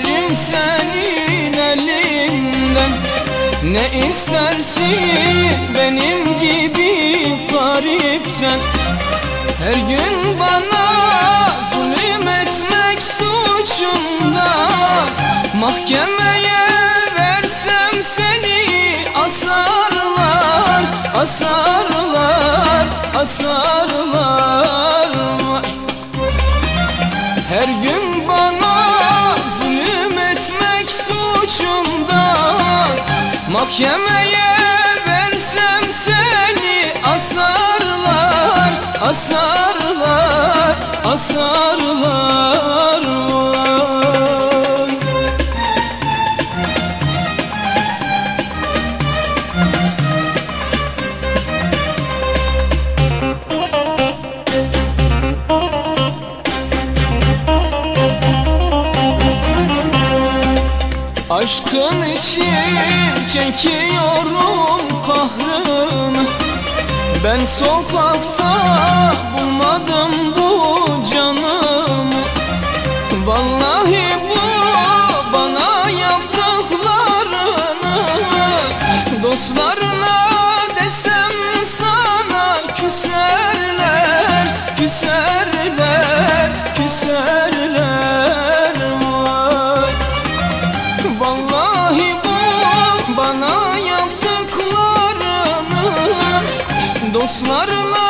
Elim senin elinden. Ne istersin benim gibi garipten? Her gün bana zulüm etmek suçumda Mahkemeye versem seni asarlar Asarlar, asarlar. Her gün bana Mahkemeye versem seni asarlar Asarlar, asarlar Aşkın için çekiyorum kahrını. Ben sokakta bulmadım bu canımı. Vallahi bu bana yaptıklarını. Dostlar Saçlarına